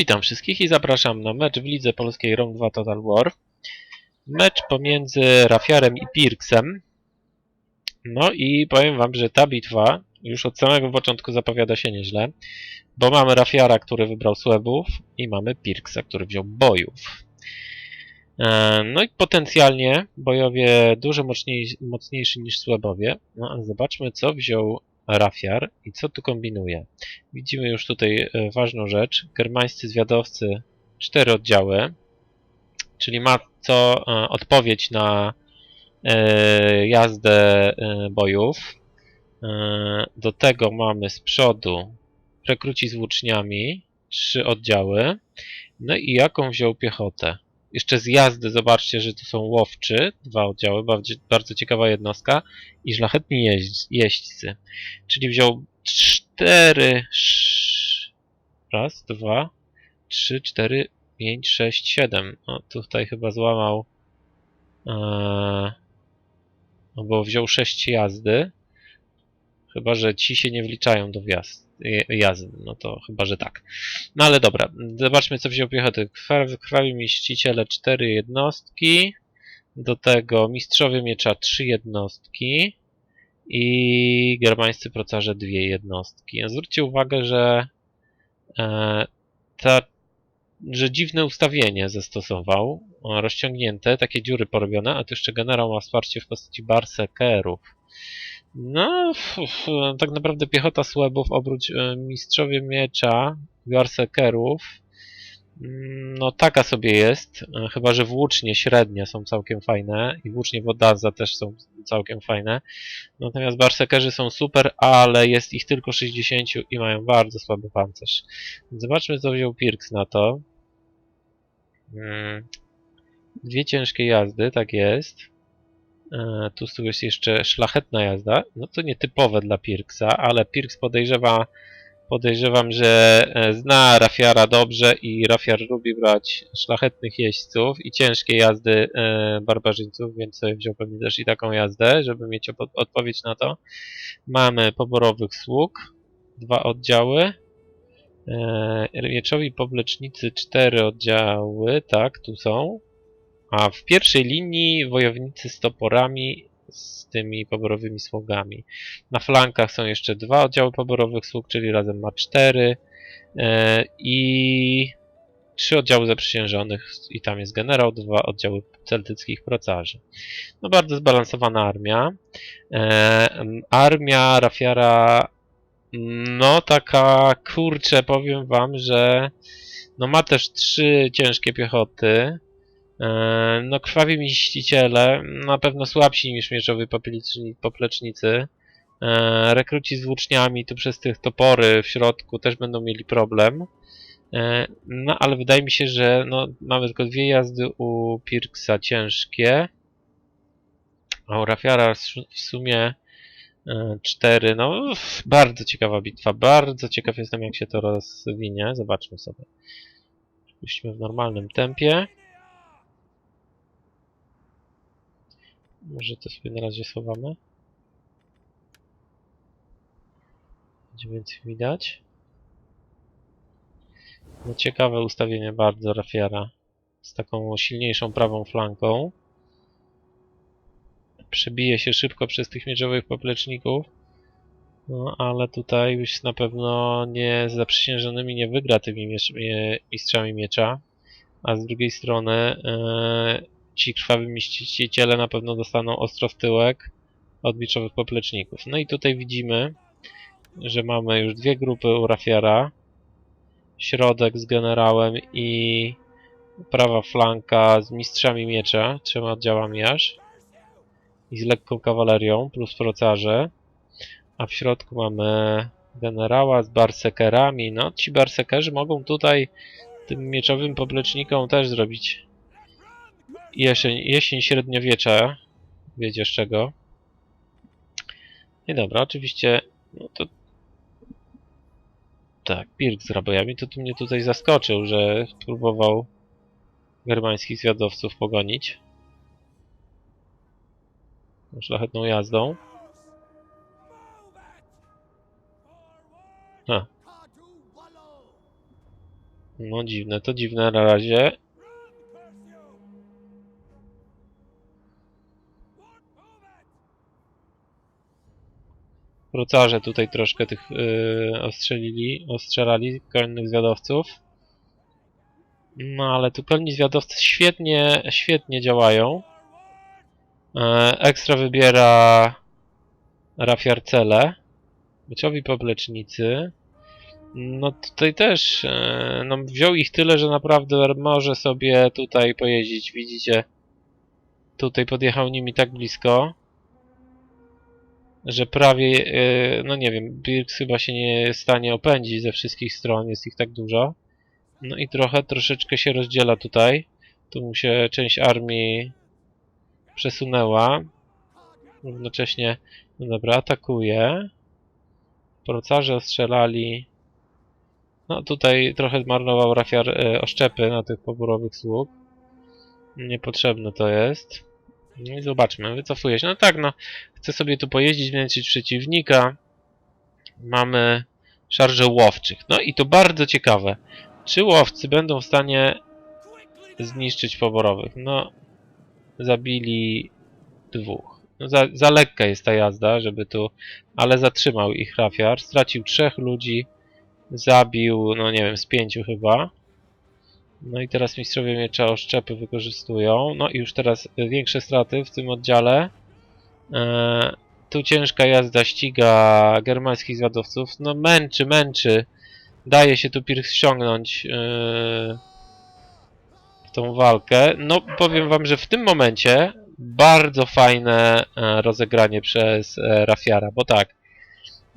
Witam wszystkich i zapraszam na mecz w Lidze Polskiej Rome 2 Total War. Mecz pomiędzy Rafiarem i Pirksem. No i powiem wam, że ta bitwa już od samego początku zapowiada się nieźle, bo mamy Rafiara, który wybrał Słebów i mamy Pirksa, który wziął Bojów. E, No i potencjalnie bojowie dużo mocniej, mocniejsi niż Słebowie. No ale zobaczmy, co wziął Rafiar i co tu kombinuje. Widzimy już tutaj e, ważną rzecz. Germańscy zwiadowcy, cztery oddziały, czyli ma co e, odpowiedź na e, jazdę bojów. Do tego mamy z przodu rekruci z włóczniami, trzy oddziały. No i jaką wziął piechotę? Jeszcze z jazdy zobaczcie, że tu są łowczy, dwa oddziały, bardzo, bardzo ciekawa jednostka i szlachetni jeźdź, jeźdźcy. Czyli wziął cztery, raz, dwa, trzy, cztery, pięć, sześć, siedem. No tutaj chyba złamał, eee, no bo wziął sześć jazdy. Chyba, że ci się nie wliczają do wjazd, jazdy, no to chyba, że tak. No ale dobra, zobaczmy co wziął piechoty. Krwawi, krwawi mieściciele cztery jednostki, do tego mistrzowie miecza trzy jednostki i germańscy procarze dwie jednostki. Zwróćcie uwagę, że e, ta, że dziwne ustawienie zastosował, o, rozciągnięte, takie dziury porobione, a tu jeszcze generał ma wsparcie w postaci berserkerów. No, tak naprawdę piechota słabów obróć e, mistrzowie miecza, berserkerów, Mm, No taka sobie jest, e, chyba że włócznie średnie są całkiem fajne i włócznie wodaza też są całkiem fajne. Natomiast barsekerzy są super, ale jest ich tylko 60 i mają bardzo słaby pancerz. Zobaczmy co wziął Pirks na to. Mm, Dwie ciężkie jazdy, tak jest. E, Tu jest jeszcze szlachetna jazda. No to nietypowe dla Pirksa, ale Pirks podejrzewa Podejrzewam, że e, zna Rafiara dobrze i Rafiar lubi brać szlachetnych jeźdźców i ciężkie jazdy e, barbarzyńców, więc sobie wziął pewnie też i taką jazdę, żeby mieć odpowiedź na to. Mamy poborowych sług, dwa oddziały. Mieczowi poplecznicy cztery oddziały, tak, tu są. A w pierwszej linii wojownicy z toporami z tymi poborowymi sługami. Na flankach są jeszcze dwa oddziały poborowych sług, czyli razem ma cztery. E, I trzy oddziały zaprzysiężonych i tam jest generał, dwa oddziały celtyckich procarzy. No bardzo zbalansowana armia. E, armia Rafiara no taka kurczę, powiem wam, że no ma też trzy ciężkie piechoty. E, No krwawi mściciele, na pewno słabsi niż mieczowi popleczni- poplecznicy. E, Rekruci z włóczniami, tu przez tych topory w środku też będą mieli problem. E, No ale wydaje mi się, że no, mamy tylko dwie jazdy u Pirksa ciężkie. A u Rafiara w su- w sumie cztery. No bardzo ciekawa bitwa. Bardzo ciekaw jestem jak się to rozwinie. Zobaczmy sobie. Puśćmy w normalnym tempie. Może to sobie na razie schowamy. Będzie więcej widać. No ciekawe ustawienie bardzo Rafiara. Z taką silniejszą prawą flanką. Przebije się szybko przez tych mieczowych popleczników. No ale tutaj już na pewno nie z zaprzysiężonymi nie wygra tymi miecz, mie, mistrzami miecza. A z drugiej strony e, ci krwawi mściciele na pewno dostaną ostro w tyłek od popleczników. No i tutaj widzimy, że mamy już dwie grupy u Rafiara. Środek z generałem i prawa flanka z mistrzami miecza, trzema oddziałami aż. I z lekką kawalerią plus procarze. A w środku mamy generała z barsekerami. No ci barsekerzy mogą tutaj tym mieczowym poplecznikom też zrobić jesień, jesień średniowiecza, wiecie z czego. I dobra, oczywiście, no to tak, Pirk z rabojami, to tu mnie tutaj zaskoczył, że próbował germańskich zwiadowców pogonić. Szlachetną jazdą. Ha. No dziwne, to dziwne na razie. Procarze tutaj troszkę tych yy, ostrzelili, ostrzelali konnych zwiadowców. No ale tu konni zwiadowcy świetnie, świetnie działają. E, ekstra wybiera rafiarcele. Byciowi poplecznicy. No tutaj też e, no, wziął ich tyle, że naprawdę może sobie tutaj pojeździć. Widzicie? Tutaj podjechał nimi tak blisko, że prawie, e, no nie wiem, Birks chyba się nie stanie opędzić ze wszystkich stron, jest ich tak dużo. No i trochę, troszeczkę się rozdziela tutaj. Tu mu się część armii przesunęła. Równocześnie, no dobra, atakuje. Procarze ostrzelali. No tutaj trochę zmarnował rafiar e, oszczepy na tych poborowych sług. Niepotrzebne to jest. No i zobaczmy, wycofuje się. No tak, no. Chcę sobie tu pojeździć, męczyć przeciwnika. Mamy szarże łowczych. No i to bardzo ciekawe. Czy łowcy będą w stanie zniszczyć poborowych? No, zabili dwóch. No za, za lekka jest ta jazda, żeby tu... Ale zatrzymał ich rafiar. Stracił trzech ludzi. Zabił, no nie wiem, z pięciu chyba. No i teraz mistrzowie miecza oszczepy wykorzystują. No i już teraz większe straty w tym oddziale. Eee, tu ciężka jazda ściga germańskich zwiadowców. No męczy, męczy. Daje się tu Pirks ściągnąć yy, w tą walkę. No powiem wam, że w tym momencie bardzo fajne e, rozegranie przez e, Rafiara, bo tak.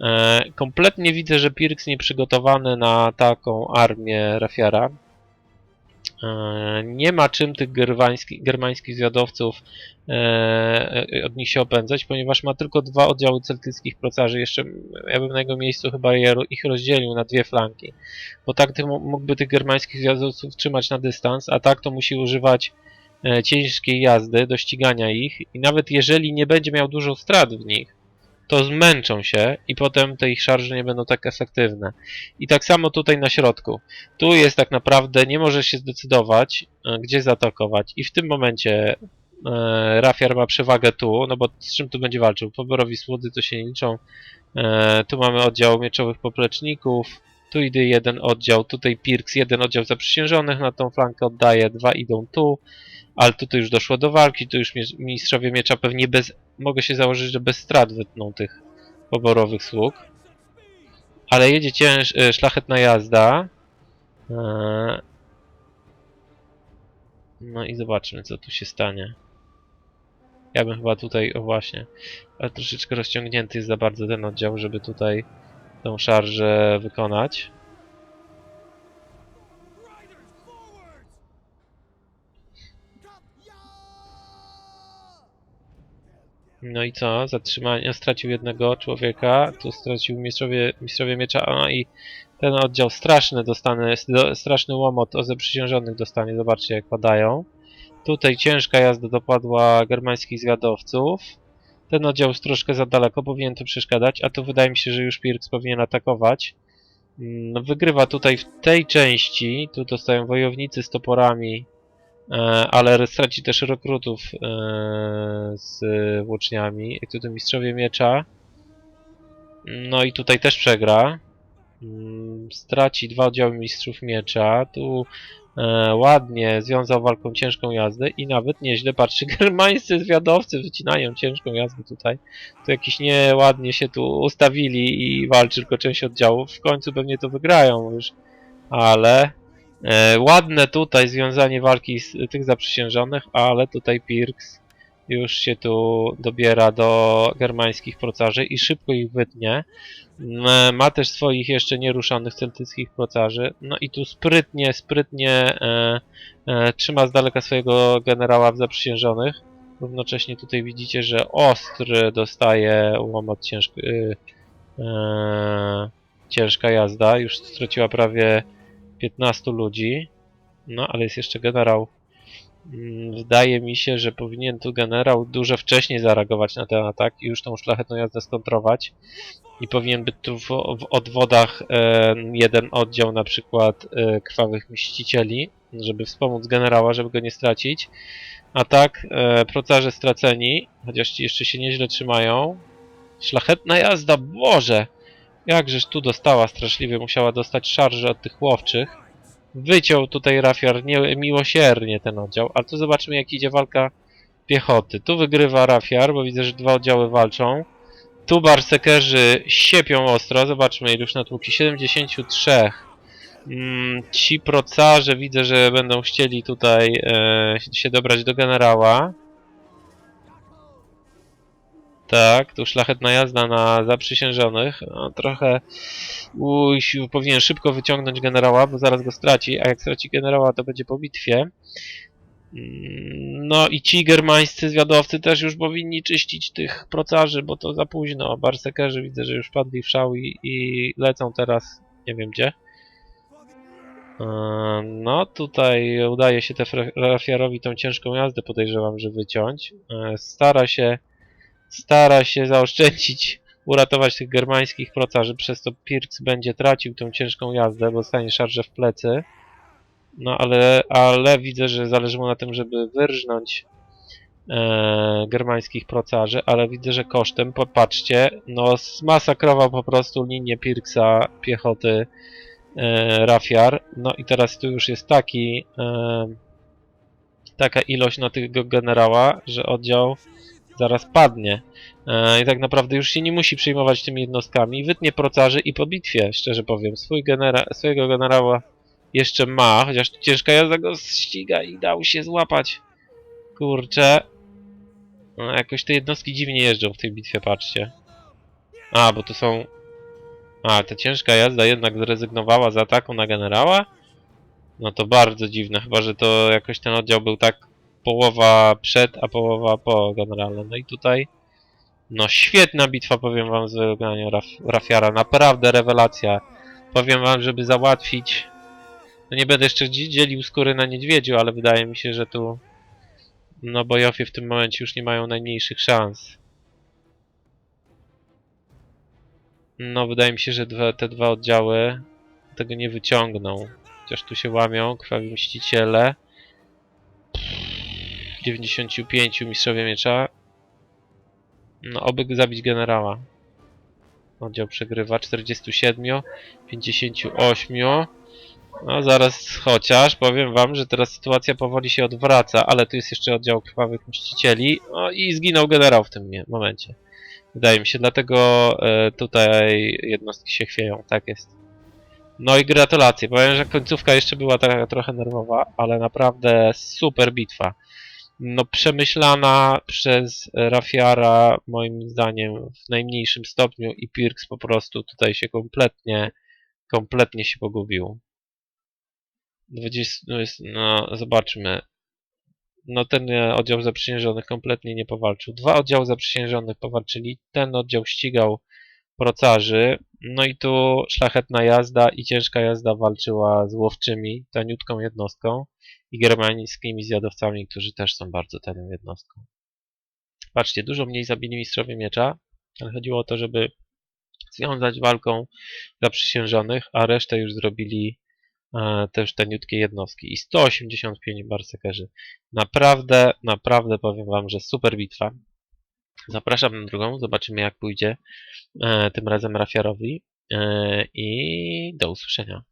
E, kompletnie widzę, że Pirks nieprzygotowany na taką armię Rafiara. E, Nie ma czym tych germańskich, germańskich zwiadowców e, e, od nich się opędzać, ponieważ ma tylko dwa oddziały celtyckich procarzy. Jeszcze ja bym na jego miejscu chyba ich rozdzielił na dwie flanki. Bo tak mógłby tych germańskich zwiadowców trzymać na dystans, a tak to musi używać ciężkiej jazdy do ścigania ich. I nawet jeżeli nie będzie miał dużo strat w nich, to zmęczą się i potem te ich szarże nie będą tak efektywne. I tak samo tutaj na środku. Tu jest tak naprawdę, nie możesz się zdecydować, e, gdzie zaatakować. I w tym momencie e, Rafiar ma przewagę tu, no bo z czym tu będzie walczył? Poborowi słody to się nie liczą. E, tu mamy oddział mieczowych popleczników. Tu idzie jeden oddział, tutaj Pirks, jeden oddział zaprzysiężonych na tą flankę oddaje, dwa idą tu. Ale tutaj już doszło do walki, tu już mistrzowie miecza pewnie bez, mogę się założyć, że bez strat wytną tych poborowych sług. Ale jedzie cięż, e, szlachetna jazda. Eee. No i zobaczmy, co tu się stanie. Ja bym chyba tutaj, o właśnie, ale troszeczkę rozciągnięty jest za bardzo ten oddział, żeby tutaj tą szarżę wykonać. No i co? Zatrzymanie, stracił jednego człowieka, tu stracił mistrzowie, mistrzowie miecza, a i ten oddział straszny dostanie, do- straszny łomot o zaprzysiężonych dostanie, zobaczcie jak padają. Tutaj ciężka jazda dopadła germańskich zwiadowców. Ten oddział jest troszkę za daleko, powinien tu przeszkadzać, a tu wydaje mi się, że już Pirks powinien atakować. Mm, wygrywa tutaj w tej części, tu dostają wojownicy z toporami, ale straci też rekrutów e, z włóczniami. I tutaj mistrzowie miecza. No i tutaj też przegra. Mm, Straci dwa oddziały mistrzów miecza. Tu e, ładnie związał walką ciężką jazdę i nawet nieźle, patrzcie, germańscy zwiadowcy wycinają ciężką jazdę tutaj. Tu jakiś nieładnie się tu ustawili i walczy tylko część oddziałów. W końcu pewnie to wygrają już, ale e, ładne tutaj związanie walki z tych zaprzysiężonych, ale tutaj Pirks już się tu dobiera do germańskich procarzy i szybko ich wytnie. M, Ma też swoich jeszcze nieruszonych celtyckich procarzy. No i tu sprytnie, sprytnie e, e, trzyma z daleka swojego generała w zaprzysiężonych. Równocześnie tutaj widzicie, że ostry dostaje łomot ciężki, y, e, ciężka jazda. Już straciła prawie 15 ludzi. No ale jest jeszcze generał Mm, Wydaje mi się, że powinien tu generał dużo wcześniej zareagować na ten atak i już tą szlachetną jazdę skontrować. I powinien być tu w, w odwodach e, jeden oddział na przykład e, krwawych mścicieli, żeby wspomóc generała, żeby go nie stracić. A tak, e, procarze straceni, chociaż ci jeszcze się nieźle trzymają. Szlachetna jazda, Boże! Jakżeż tu dostała straszliwie, musiała dostać szarże od tych łowczych. Wyciął tutaj Rafiar nie, miłosiernie ten oddział, ale tu zobaczymy jak idzie walka piechoty. Tu wygrywa Rafiar, bo widzę, że dwa oddziały walczą. Tu barsekerzy siepią ostro, zobaczmy ile już natłuki, 73. Mm, ci procarze widzę, że będą chcieli tutaj e, się dobrać do generała. Tak, tu szlachetna jazda na zaprzysiężonych. No, trochę uj, powinien szybko wyciągnąć generała, bo zaraz go straci, a jak straci generała, to będzie po bitwie. Mm, No i ci germańscy zwiadowcy też już powinni czyścić tych procarzy, bo to za późno. Barsekerzy widzę, że już padli w szał i, i lecą teraz nie wiem gdzie. E, No tutaj udaje się Tefre- Rafiarowi tą ciężką jazdę podejrzewam, że wyciąć. E, Stara się stara się zaoszczędzić, uratować tych germańskich procarzy, przez to Pirks będzie tracił tą ciężką jazdę, bo stanie szarże w plecy. No ale, ale widzę, że zależy mu na tym, żeby wyrżnąć e, germańskich procarzy, ale widzę, że kosztem, popatrzcie, no zmasakrował po prostu linię Pirksa piechoty e, Rafiar. No i teraz tu już jest taki e, taka ilość na tego generała, że oddział zaraz padnie. E, I tak naprawdę już się nie musi przejmować tymi jednostkami. Wytnie procarzy i po bitwie, szczerze powiem. Swój genera swojego generała jeszcze ma, chociaż ciężka jazda go ściga i dał się złapać. Kurczę. No, jakoś te jednostki dziwnie jeżdżą w tej bitwie, patrzcie. A, bo to są... A, ta ciężka jazda jednak zrezygnowała z ataku na generała? No to bardzo dziwne, chyba że to jakoś ten oddział był tak połowa przed, a połowa po generalne. No i tutaj no świetna bitwa, powiem wam, z wygrania Raf Rafiara. Naprawdę rewelacja. Powiem wam, żeby załatwić... No nie będę jeszcze dzi- dzielił skóry na niedźwiedziu, ale wydaje mi się, że tu... No bojowie w tym momencie już nie mają najmniejszych szans. No wydaje mi się, że dwa, te dwa oddziały tego nie wyciągną. Chociaż tu się łamią, krwawi mściciele. 95 mistrzowie miecza. No, oby zabić generała. Oddział przegrywa 47, 58. No zaraz chociaż powiem wam, że teraz sytuacja powoli się odwraca, ale tu jest jeszcze oddział krwawych mścicieli. No i zginął generał w tym momencie. Wydaje mi się, dlatego e, tutaj jednostki się chwieją, tak jest. No i gratulacje. Powiem, że końcówka jeszcze była taka trochę nerwowa, ale naprawdę super bitwa no, przemyślana przez Rafiara, moim zdaniem, w najmniejszym stopniu i Pirks po prostu tutaj się kompletnie, kompletnie się pogubił. 20, no, no zobaczmy. No ten e, oddział zaprzysiężonych kompletnie nie powalczył. Dwa oddziały zaprzysiężonych powalczyli. Ten oddział ścigał procarzy. No i tu szlachetna jazda i ciężka jazda walczyła z łowczymi, taniutką jednostką i germańskimi zjadowcami, którzy też są bardzo tanią jednostką. Patrzcie, dużo mniej zabili mistrzowie miecza, ale chodziło o to, żeby związać walką zaprzysiężonych, a resztę już zrobili e, też taniutkie jednostki. I 185 barsekerzy. Naprawdę, naprawdę powiem wam, że super bitwa. Zapraszam na drugą, zobaczymy jak pójdzie e, tym razem Rafiarowi e, i do usłyszenia.